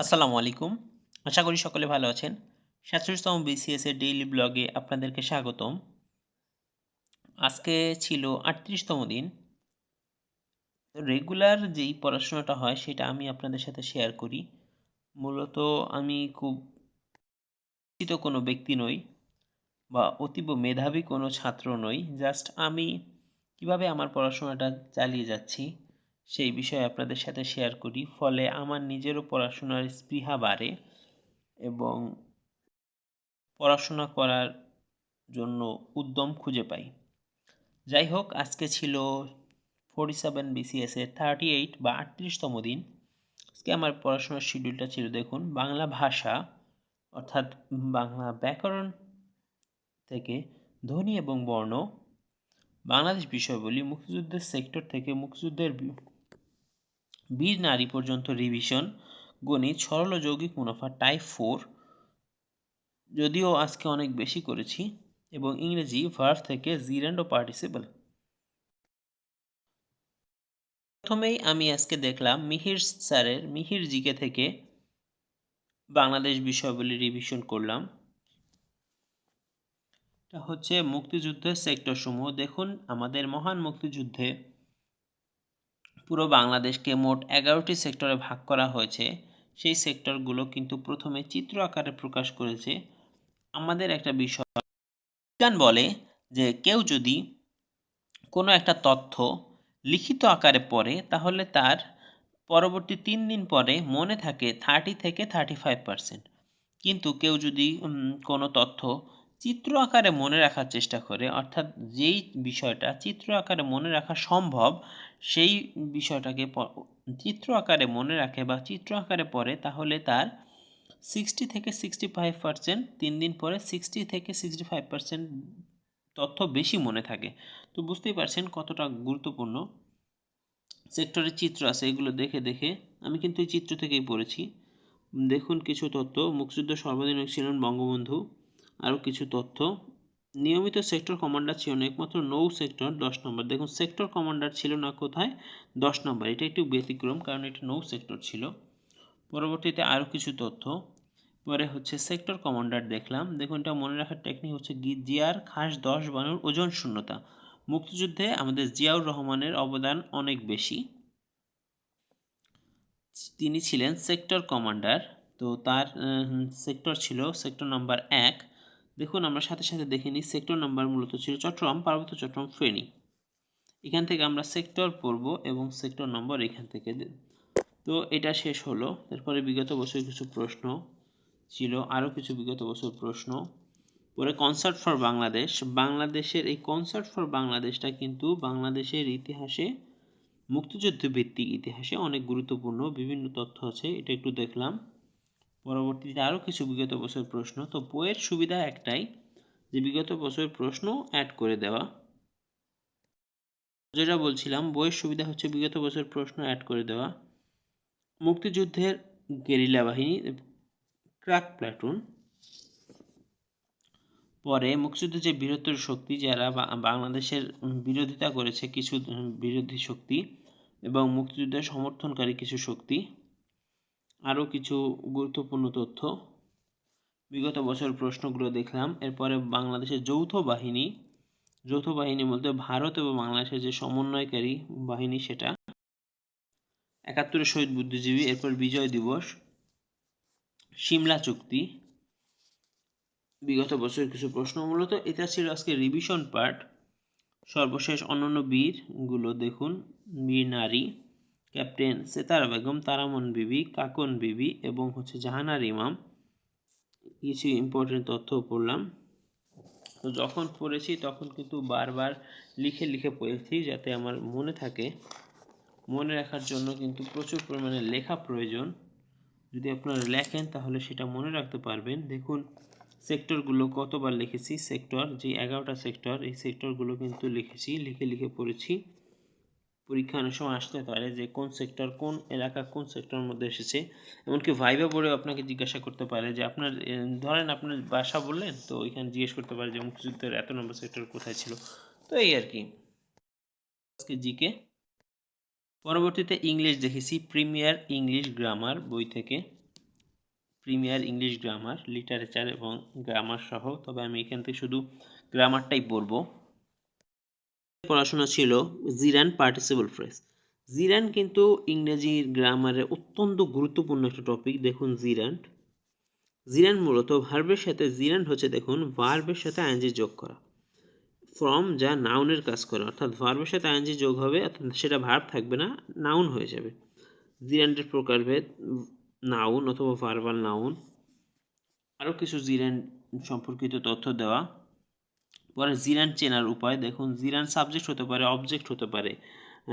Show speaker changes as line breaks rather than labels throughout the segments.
আসসালামু আলাইকুম। আশা করি সকলে ভালো আছেন। সাতচল্লিশতম বিসিএস এর ডেইলি ব্লগে আপনাদেরকে স্বাগতম। আজকে ছিল আটত্রিশতম দিন। রেগুলার যেই পড়াশোনাটা হয় সেটা আমি আপনাদের সাথে শেয়ার করি। মূলত আমি খুব শিক্ষিত কোনো ব্যক্তি নই বা অতীব মেধাবী কোনো ছাত্র নই। জাস্ট আমি কীভাবে আমার পড়াশোনাটা চালিয়ে যাচ্ছি সেই বিষয়ে আপনাদের সাথে শেয়ার করি। ফলে আমার নিজেরও পড়াশোনার স্পৃহা বাড়ে এবং পড়াশোনা করার জন্য উদ্যম খুঁজে পাই। যাই হোক, আজকে ছিল ফোর্টি সেভেন বিসিএসের থার্টি এইট বা আটত্রিশতম দিন। আজকে আমার পড়াশোনার শিডিউলটা ছিল, দেখুন, বাংলা ভাষা, অর্থাৎ বাংলা ব্যাকরণ থেকে ধ্বনি এবং বর্ণ, বাংলাদেশ বিষয়বলী, মুক্তিযুদ্ধের সেক্টর থেকে মুক্তিযুদ্ধের বীর নারী পর্যন্ত রিভিশন গণিত, সরল যৌগিক মুনাফা টাইপ ফোর যদিও আজকে অনেক বেশি করেছি, এবং ইংরেজি ভার্ভ থেকে জিরান্ড ও পার্টিসিপল প্রথমেই আমি আজকে দেখলাম মিহির স্যারের, মিহির জিকে থেকে বাংলাদেশ বিষয়বলী রিভিশন করলাম। এটা হচ্ছে মুক্তিযুদ্ধের সেক্টর সমূহ। দেখুন, আমাদের মহান মুক্তিযুদ্ধে পুরো বাংলাদেশকে মোট এগারোটি সেক্টরে ভাগ করা হয়েছে। সেই সেক্টরগুলো কিন্তু প্রথমে চিত্র আকারে প্রকাশ করেছে। আমাদের একটা বিষয়, বিজ্ঞান বলে যে কেউ যদি কোনো একটা তথ্য লিখিত আকারে পড়ে, তাহলে তার পরবর্তী তিন দিন পরে মনে থাকে থার্টি থেকে থার্টি ফাইভ পার্সেন্ট। কিন্তু কেউ যদি কোনো তথ্য চিত্র আকারে মনে রাখার চেষ্টা করে, অর্থাৎ যেই বিষয়টা চিত্র আকারে মনে রাখা সম্ভব সেই বিষয়টাকে চিত্র আকারে মনে রাখে বা চিত্র আকারে পড়ে, তাহলে তার সিক্সটি থেকে সিক্সটি ফাইভ পার্সেন্ট তিন দিন পরে সিক্সটি থেকে সিক্সটি ফাইভ পার্সেন্ট তথ্য বেশি মনে থাকে। তো বুঝতেই পারছেন কতটা গুরুত্বপূর্ণ। সেক্টরের চিত্র আছে, এগুলো দেখে দেখে আমি কিন্তু এই চিত্র থেকেই পড়েছি। দেখুন কিছু তথ্য, মুক্তিযুদ্ধ সর্বাধিনায়ক ছিলেন বঙ্গবন্ধু, আরও কিছু তথ্য। নিয়মিত সেক্টর কমান্ডার ছিল না একমাত্র নৌ সেক্টর দশ নম্বর দেখুন সেক্টর কমান্ডার ছিল না কোথায়? দশ নম্বর এটা একটু ব্যতিক্রম, কারণ এটা নৌ সেক্টর ছিল। পরবর্তীতে আরও কিছু তথ্য। পরে হচ্ছে সেক্টর কমান্ডার দেখলাম। দেখুন, এটা মনে রাখার টেকনিক হচ্ছে জিয়ার খাস দশ বানুর ওজন শূন্যতা। মুক্তিযুদ্ধে আমাদের জিয়াউর রহমানের অবদান অনেক বেশি। তিনি ছিলেন সেক্টর কমান্ডার তো তার সেক্টর ছিল সেক্টর নাম্বার এক। দেখুন, আমরা সাথে সাথে দেখে নিই সেক্টর নাম্বার মূলত ছিল চট্টগ্রাম, পার্বত্য চট্টগ্রাম, ফেনী। এখান থেকে আমরা সেক্টর পড়ব এবং সেক্টর নম্বর এখান থেকে তো এটা শেষ হলো। এরপরে বিগত বছর কিছু প্রশ্ন ছিল, আরও কিছু বিগত বছর প্রশ্ন। পরে কনসার্ট ফর বাংলাদেশ বাংলাদেশের এই কনসার্ট ফর বাংলাদেশটা কিন্তু বাংলাদেশের ইতিহাসে মুক্তিযুদ্ধ ভিত্তিক ইতিহাসে অনেক গুরুত্বপূর্ণ। বিভিন্ন তথ্য আছে, এটা একটু দেখলাম। পরবর্তীতে আরও কিছু বিগত বছর প্রশ্ন। তো বইয়ের সুবিধা একটাই, যে বিগত বছর প্রশ্ন অ্যাড করে দেওয়া। যেটা বলছিলাম, বইয়ের সুবিধা হচ্ছে বিগত বছর প্রশ্ন অ্যাড করে দেওয়া। মুক্তিযুদ্ধের গেরিলা বাহিনী ক্রাক প্ল্যাটুন পরে মুক্তিযুদ্ধের যে বৃহত্তর শক্তি, যারা বাংলাদেশের বিরোধিতা করেছে কিছু বিরোধী শক্তি এবং মুক্তিযুদ্ধের সমর্থনকারী কিছু শক্তি। আরও কিছু গুরুত্বপূর্ণ তথ্য। বিগত বছর প্রশ্নগুলো দেখলাম, এরপরে বাংলাদেশের যৌথ বাহিনী যৌথ বাহিনী বলতে ভারত এবং বাংলাদেশের যে সমন্বয়কারী বাহিনী সেটা। একাত্তরের শহীদ বুদ্ধিজীবী, এরপর বিজয় দিবস। সিমলা চুক্তি। বিগত বছরের কিছু প্রশ্ন মূলত, এটা ছিল আজকে রিভিশন পার্ট সর্বশেষ অন্যান্য বীরগুলো দেখুন, বীর নারী। ক্যাপ্টেন সেতারা বেগম, তারামন বিবি, কাকন বিবি এবং হচ্ছে জাহানার ইমাম। কিছু ইম্পর্টেন্ট তথ্য পড়লাম। তো যখন পড়েছি তখন কিন্তু বারবার লিখে লিখে পড়েছি যাতে আমার মনে থাকে। মনে রাখার জন্য কিন্তু প্রচুর পরিমাণে লেখা প্রয়োজন। যদি আপনারা লেখেন তাহলে সেটা মনে রাখতে পারবেন। দেখুন, সেক্টরগুলো কতবার লিখেছি? সেক্টর, যে এগারোটা সেক্টর, এই সেক্টরগুলো কিন্তু লিখেছি, লিখে লিখে পড়েছি। পরীক্ষা অনেক সময় আসতে পারে যে কোন সেক্টর কোন এলাকা, কোন সেক্টরের মধ্যে এসেছে। এমনকি ভাইবা বোর্ডেও আপনাকে জিজ্ঞাসা করতে পারে যে আপনার ধরেন আপনার বাসা বললেন, তো ওইখানে জিজ্ঞেস করতে পারে যে মুক্তিযুদ্ধের এত নম্বর সেক্টর কোথায় ছিল। তো এই আর কি। আজকে জিকে। পরবর্তীতে ইংলিশ দেখেছি প্রিমিয়ার ইংলিশ গ্রামার বই থেকে। প্রিমিয়ার ইংলিশ গ্রামার লিটারেচার এবং গ্রামার সহ, তবে আমি এখান থেকে শুধু গ্রামারটাই পড়ব পড়াশোনা ছিল জিরান পার্টিসিপল ফ্রেজ জিরান কিন্তু ইংরেজির গ্রামারে অত্যন্ত গুরুত্বপূর্ণ একটা টপিক দেখুন জিরান। জিরান মূলত ভার্বের সাথে, জিরান হচ্ছে দেখুন ভার্বের সাথে আইনজি যোগ করা। ফ্রম যা নাউনের কাজ করে, অর্থাৎ ভার্বের সাথে আইনজি যোগ হবে, অর্থাৎ সেটা ভার্ব থাকবে না নাউন হয়ে যাবে। জিরান্টের প্রকারভেদ নাউন অথবা ভার্বাল নাউন আরও কিছু জিরান সম্পর্কিত তথ্য দেওয়া। পরে জিরান চেনার উপায়, দেখুন জিরান সাবজেক্ট হতে পারে অবজেক্ট হতে পারে।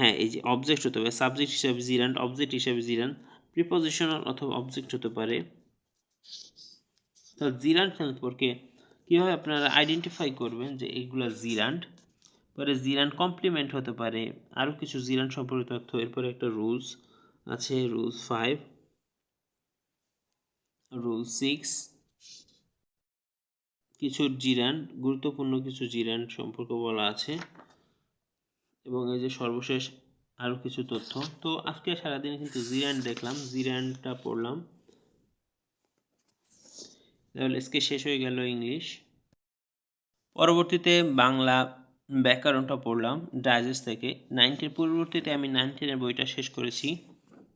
হ্যাঁ এই যে অবজেক্ট হতে পারে সাবজেক্ট হিসাবে জিরান অবজেক্ট হিসাবে জিরান প্রিপোজিশনাল অথবা অবজেক্ট হতে পারে। তো জিরান্ট সম্পর্কে কীভাবে আপনারা আইডেন্টিফাই করবেন যে এইগুলো জিরান্ট পরে জিরান কমপ্লিমেন্ট হতে পারে আরও কিছু জিরান সম্পর্কিত তথ্য। এরপরে একটা রুলস আছে রুলস ফাইভ রুল সিক্স কিছু জিরান, গুরুত্বপূর্ণ কিছু জিরান সম্পর্ক বলা আছে। এবং এই যে সর্বশেষ আরও কিছু তথ্য। তো আজকে সারাদিন কিন্তু জিরান দেখলাম, জিরানটা পড়লাম। তাহলে আজকে শেষ হয়ে গেল ইংলিশ। পরবর্তীতে বাংলা ব্যাকরণটা পড়লাম, ডাইজেস্ট থেকে। নাইনটির পরবর্তীতে আমি নাইনটিনের বইটা শেষ করেছি।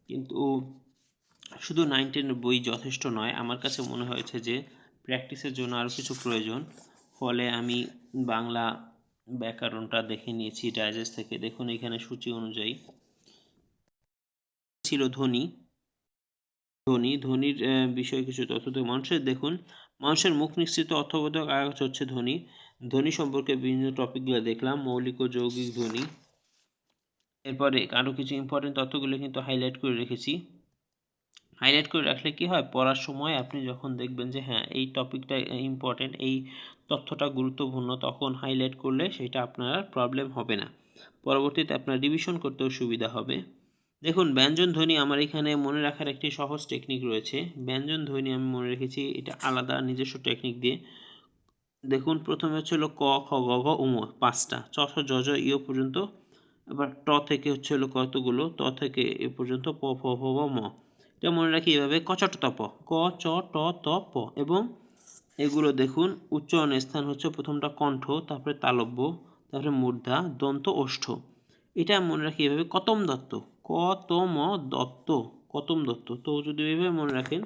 কিন্তু শুধু নাইনটিনের বই যথেষ্ট নয়, আমার কাছে মনে হয়েছে যে প্র্যাকটিসের জন্য আরও কিছু প্রয়োজন। ফলে আমি বাংলা ব্যাকরণটা দেখে নিয়েছি ডাইজেস্ট থেকে। দেখুন এখানে সূচি অনুযায়ী। ছিল ধ্বনি। ধ্বনি, ধ্বনির বিষয়ে কিছু তথ্য তো মানুষের, দেখুন, মানুষের মুখ নিশ্চিত অর্থবোধক আগাছ হচ্ছে ধ্বনি। ধ্বনি সম্পর্কে বিভিন্ন টপিকগুলো দেখলাম, মৌলিক ও যৌগিক ধ্বনি। এরপরে আরও কিছু ইম্পর্টেন্ট তথ্যগুলো কিন্তু হাইলাইট করে রেখেছি। হাইলাইট করে রাখলে কি হয়? পড়ার সময় আপনি যখন দেখবেন যে হ্যাঁ এই টপিকটা ইম্পর্টেন্ট এই তথ্যটা গুরুত্বপূর্ণ, তখন হাইলাইট করলে সেটা আপনার আর প্রবলেম হবে না। পরবর্তীতে আপনার রিভিশন করতেও সুবিধা হবে। দেখুন, ব্যঞ্জন ধ্বনি আমার এখানে মনে রাখার একটি সহজ টেকনিক রয়েছে। ব্যঞ্জন ধ্বনি আমি মনে রেখেছি, এটা আলাদা নিজস্ব টেকনিক দিয়ে। দেখুন, প্রথমে হচ্ছে হলো ক, খ, গ, ঘ উম পাঁচটা। চ ছ জ ইয় পর্যন্ত। এবার ট থেকে হচ্ছে হলো কতগুলো? ত থেকে এ পর্যন্ত প, ফ ব ম। এটা মনে রাখি এভাবে কচট তপ ক চ ট ত প এবং এগুলো দেখুন উচ্চারণের স্থান হচ্ছে প্রথমটা কণ্ঠ, তারপরে তালব্য, তারপরে মূর্ধা, দন্ত, ওষ্ঠ। এটা মনে রাখি এভাবে কতম দত্ত কতম দত্ত কতম দত্ত। তো যদি এভাবে মনে রাখেন,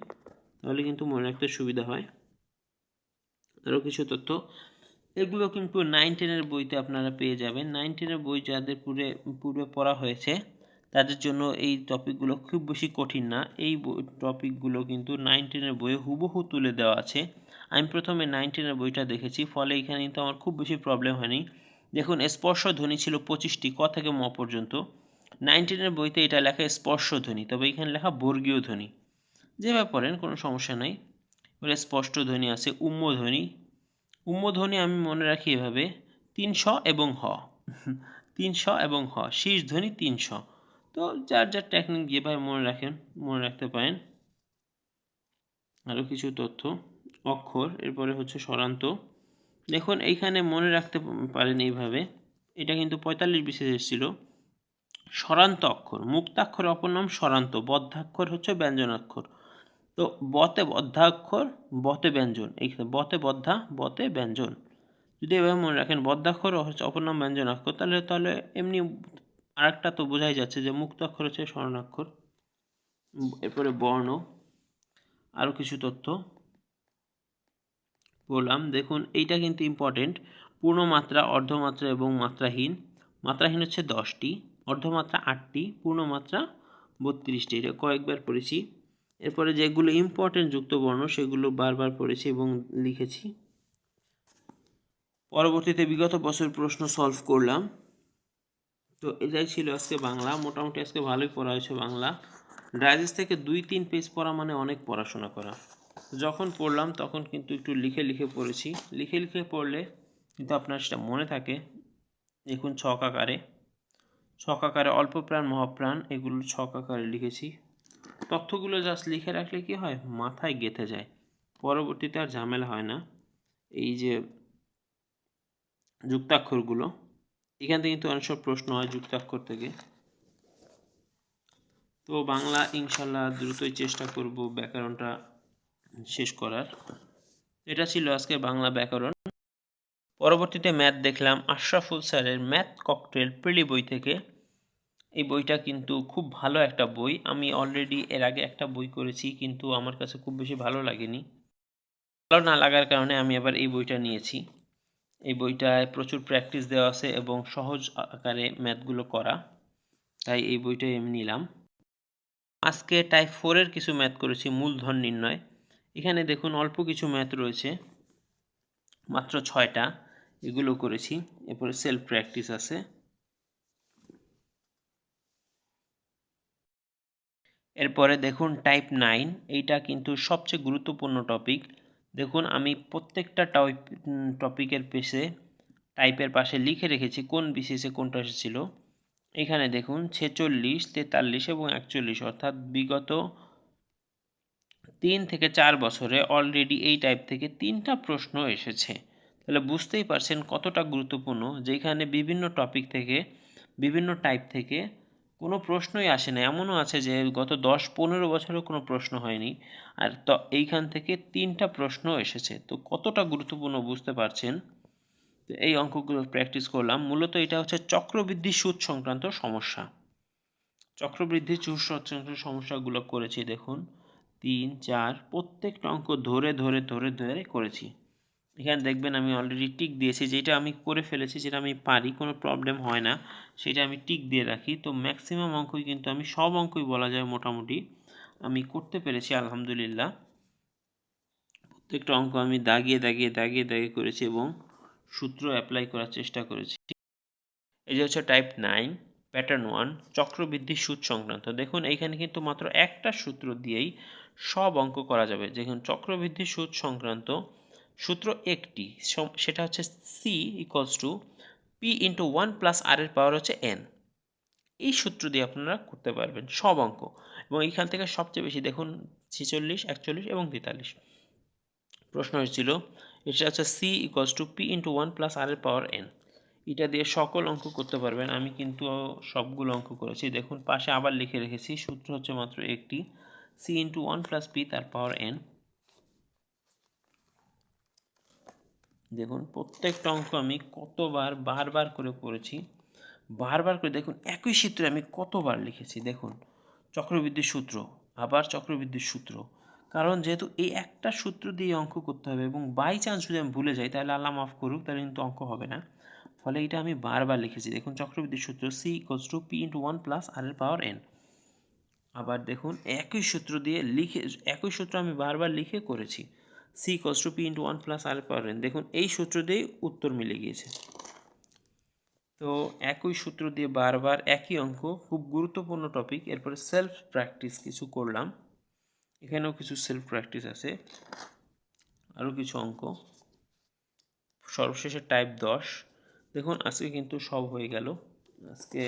তাহলে কিন্তু মনে রাখতে সুবিধা হয়। আরও কিছু তথ্য এগুলো কিন্তু নাইন টেনের বইতে আপনারা পেয়ে যাবেন। নাইন টেনের বই যাদের পূর্বে পূর্বে পড়া হয়েছে তাদের জন্য এই টপিকগুলো খুব বেশি কঠিন না। এই টপিকগুলো কিন্তু নাইন টেনের বইয়ে হুবহু তুলে দেওয়া আছে। আমি প্রথমে নাইন টেনের বইটা দেখেছি, ফলে এখানে কিন্তু আমার খুব বেশি প্রবলেম হয়নি। দেখুন, স্পর্শ ধ্বনি ছিল পঁচিশটি, ক থেকে ম পর্যন্ত। নাইন টেনের বইতে এটা লেখা স্পর্শ ধ্বনি, তবে এখানে লেখা বর্গীয় ধ্বনি। যেভাবে পড়েন, কোনো সমস্যা নাই। এবারে স্পষ্ট ধ্বনি আছে, উম্ম ধ্বনি। উম্ম ধ্বনি আমি মনে রাখি এভাবে, তিনশো এবং হ। তিনশো এবং হ, শীর্ষ ধ্বনি তিনশো। তো যার যার টেকনিক যেভাবে মনে রাখেন, মনে রাখতে পারেন। আরও কিছু তথ্য, অক্ষর, এরপরে হচ্ছে স্বরান্ত। দেখুন, এইখানে মনে রাখতে পারেন এইভাবে। এটা কিন্তু পঁয়তাল্লিশ বিশেষ এসেছিল স্বরান্ত অক্ষর, মুক্তাক্ষর অপর নাম স্বরান্ত, বদ্ধাক্ষর হচ্ছে ব্যঞ্জনাক্ষর। তো বতে বদ্ধাক্ষর, বতে ব্যঞ্জন, এইখানে বতে বদ্ধা, বতে ব্যঞ্জন। যদি এভাবে মনে রাখেন, বদ্ধাক্ষর হচ্ছে অপর নাম ব্যঞ্জনাক্ষর, তাহলে তাহলে এমনি আরেকটা তো বোঝাই যাচ্ছে যে মুক্তাক্ষর হচ্ছে স্বর্ণাক্ষর, এরপরে বর্ণ আরও কিছু তথ্য বললাম। দেখুন, এইটা কিন্তু ইম্পর্টেন্ট পূর্ণমাত্রা, অর্ধমাত্রা এবং মাত্রাহীন। মাত্রাহীন হচ্ছে দশটি, অর্ধমাত্রা আটটি, পূর্ণমাত্রা বত্রিশটি। এটা কয়েকবার পড়েছি। এরপরে যেগুলো ইম্পর্টেন্ট যুক্ত বর্ণ, সেগুলো বারবার পড়েছি এবং লিখেছি। পরবর্তীতে বিগত বছর প্রশ্ন সলভ করলাম। তো এটাই ছিল আজকে বাংলা। মোটামুটি আজকে ভালোই পড়া হয়েছে বাংলা। ডাইজেস্ট থেকে দুই তিন পেজ পড়া মানে অনেক পড়াশোনা করা। যখন পড়লাম তখন কিন্তু একটু লিখে লিখে পড়েছি। লিখে লিখে পড়লে কিন্তু আপনার সেটা মনে থাকে। দেখুন ছক আকারে। ছক আকারে অল্প প্রাণ, মহাপ্রাণ, এগুলো ছক আকারে লিখেছি। তথ্যগুলো জাস্ট লিখে রাখলে কি হয়? মাথায় গেঁথে যায়। পরবর্তীতে আর ঝামেলা হয় না। এই যে যুক্তাক্ষরগুলো। এখান থেকে কিন্তু অনেক সব প্রশ্ন হয় যুক্তাক্ষর থেকে। তো বাংলা ইনশাল্লাহ দ্রুতই চেষ্টা করব ব্যাকরণটা শেষ করার। এটা ছিল আজকে বাংলা ব্যাকরণ। পরবর্তীতে ম্যাথ দেখলাম আশরাফুল স্যারের ম্যাথ ককটেল প্রিলি বই থেকে। এই বইটা কিন্তু খুব ভালো একটা বই। আমি অলরেডি এর আগে একটা বই করেছি কিন্তু আমার কাছে খুব বেশি ভালো লাগেনি। ভালো না লাগার কারণে আমি আবার এই বইটা নিয়েছি। এই বইটায় প্রচুর প্র্যাকটিস দেওয়া আছে এবং সহজ আকারে ম্যাথগুলো করা। তাই এই বইটাই আমি নিলাম। আজকে টাইপ ফোরের কিছু ম্যাথ করেছি, মূলধন নির্ণয়। এখানে দেখুন অল্প কিছু ম্যাথ রয়েছে, মাত্র ছয়টা। এগুলো করেছি, এরপরে সেলফ প্র্যাকটিস আছে। এরপরে দেখুন টাইপ নাইন এইটা কিন্তু সবচেয়ে গুরুত্বপূর্ণ টপিক দেখুন, আমি প্রত্যেকটা টপিক টপিকের পেছে টাইপের পাশে লিখে রেখেছি কোন বিশেষে কোনটা এসেছিল। এখানে দেখুন, ছেচল্লিশ, তেতাল্লিশ এবং একচল্লিশ, অর্থাৎ বিগত তিন থেকে চার বছরে অলরেডি এই টাইপ থেকে তিনটা প্রশ্ন এসেছে। তাহলে বুঝতেই পারছেন কতটা গুরুত্বপূর্ণ, যেখানে বিভিন্ন টপিক থেকে, বিভিন্ন টাইপ থেকে কোনো প্রশ্নই আসে না। এমনও আছে যে গত দশ পনেরো বছরেও কোনো প্রশ্ন হয়নি। আর তো, এইখান থেকে তিনটা প্রশ্ন এসেছে। তো কতটা গুরুত্বপূর্ণ বুঝতে পারছেন? তো এই অঙ্কগুলো প্র্যাকটিস করলাম। মূলত এটা হচ্ছে চক্রবৃদ্ধি সুদ সংক্রান্ত সমস্যা। চক্রবৃদ্ধি সুদ সংক্রান্ত সমস্যাগুলো করেছি, দেখুন। তিন, চার, প্রত্যেকটা অঙ্ক ধরে ধরে ধরে ধরে করেছি। এখানে দেখবেন আমি অলরেডি টিক দিয়েছি, যেটা আমি করে ফেলেছি, যেটা আমি পারি, কোনো প্রবলেম হয় না, সেটা আমি টিক দিয়ে রাখি। তো ম্যাক্সিমাম অঙ্কই কিন্তু আমি, সব অঙ্কই বলা যায় মোটামুটি, আমি করতে পেরেছি, আলহামদুলিল্লাহ। প্রত্যেকটা অঙ্ক আমি দাগিয়ে দাগিয়ে দাগিয়ে দাগিয়ে করেছি এবং সূত্র অ্যাপ্লাই করার চেষ্টা করেছি। এই যে হচ্ছে টাইপ নাইন প্যাটার্ন ওয়ান চক্রবৃদ্ধি সুদ সংক্রান্ত। দেখুন, এইখানে কিন্তু মাত্র একটা সূত্র দিয়েই সব অঙ্ক করা যাবে। যেখানে চক্রবৃদ্ধি সুদ সংক্রান্ত সূত্র একটি সেটা হচ্ছে C equals to P into one plus R এর পাওয়ার হচ্ছে এন এই সূত্র দিয়ে আপনারা করতে পারবেন সব অঙ্ক। এবং এইখান থেকে সবচেয়ে বেশি দেখুন, ছেচল্লিশ, একচল্লিশ এবং তেতাল্লিশ। প্রশ্ন হয়েছিল, এটা হচ্ছে C equals to P into one plus R এর পাওয়ার এন এটা দিয়ে সকল অঙ্ক করতে পারবেন, আমি কিন্তু সবগুলো অঙ্ক করেছি। দেখুন, পাশে আবার লিখে রেখেছি, সূত্র হচ্ছে মাত্র একটি। C into one plus P তার পাওয়ার এন দেখুন, প্রত্যেকটা অঙ্ক আমি কতবার, বারবার করে করেছি। বারবার করে দেখুন, একই সূত্রে আমি কতবার লিখেছি। দেখুন, চক্রবৃদ্ধির সূত্র, আবার চক্রবৃদ্ধির সূত্র। কারণ যেহেতু এই একটা সূত্র দিয়ে অঙ্ক করতে হবে এবং বাই চান্স যদি আমি ভুলে যাই, তাহলে আল্লাহ মাফ করুক, তাহলে কিন্তু অঙ্ক হবে না। ফলে এটা আমি বারবার লিখেছি। দেখুন, চক্রবৃদ্ধির সূত্র C equals to P into one plus R এর পাওয়ার এন আবার দেখুন, একই সূত্র দিয়ে লিখে, একই সূত্র আমি বারবার লিখে করেছি। C equals to P into one plus R power N দেখুন, এই সূত্র দিয়েই উত্তর মিলে গিয়েছে। তো একই সূত্র দিয়ে বারবার একই অঙ্ক, খুব গুরুত্বপূর্ণ টপিক এরপরে সেলফ প্র্যাকটিস কিছু করলাম। এখানেও কিছু সেলফ প্র্যাকটিস আছে। আরও কিছু অঙ্ক। সর্বশেষে টাইপ দশ। দেখুন, আজকে কিন্তু সব হয়ে গেল। আজকে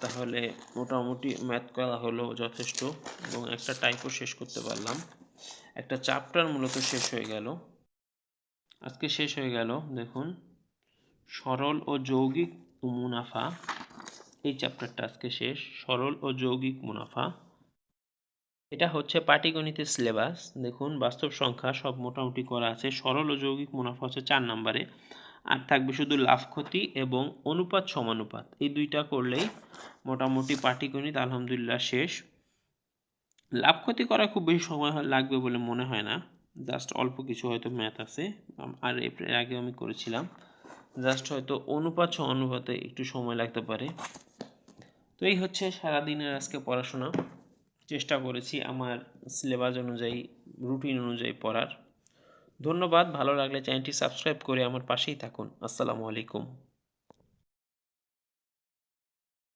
তাহলে মোটামুটি ম্যাথ করা হলো যথেষ্ট এবং একটা টাইপও শেষ করতে পারলাম। একটা চ্যাপ্টার মূলত শেষ হয়ে গেল। আজকে শেষ হয়ে গেল, দেখুন। সরল ও যৌগিক মুনাফা, এই চ্যাপ্টারটা আজকে শেষ। সরল ও যৌগিক মুনাফা। এটা হচ্ছে পাটিগণিতের সিলেবাস দেখুন, বাস্তব সংখ্যা সব মোটামুটি করা আছে। সরল ও যৌগিক মুনাফা হচ্ছে চার নম্বরে। আর থাকবে শুধু লাভ ক্ষতি এবং অনুপাত সমানুপাত। এই দুইটা করলেই মোটামুটি পাটিগণিত আলহামদুলিল্লাহ শেষ। লাভ ক্ষতি করা খুব বেশি সময় লাগবে বলে মনে হয় না। জাস্ট অল্প কিছু হয়তো ম্যাথ আছে। আর এর আগে আমি করেছিলাম। জাস্ট হয়তো অনুপাত ছ অনুপাতে একটু সময় লাগতে পারে। তো এই হচ্ছে সারাদিনের আজকে পড়াশোনা। চেষ্টা করেছি আমার সিলেবাস অনুযায়ী রুটিন অনুযায়ী পড়ার। ধন্যবাদ, ভালো লাগলে চ্যানেলটি সাবস্ক্রাইব করে আমার পাশেই থাকুন। আসসালামু আলাইকুম।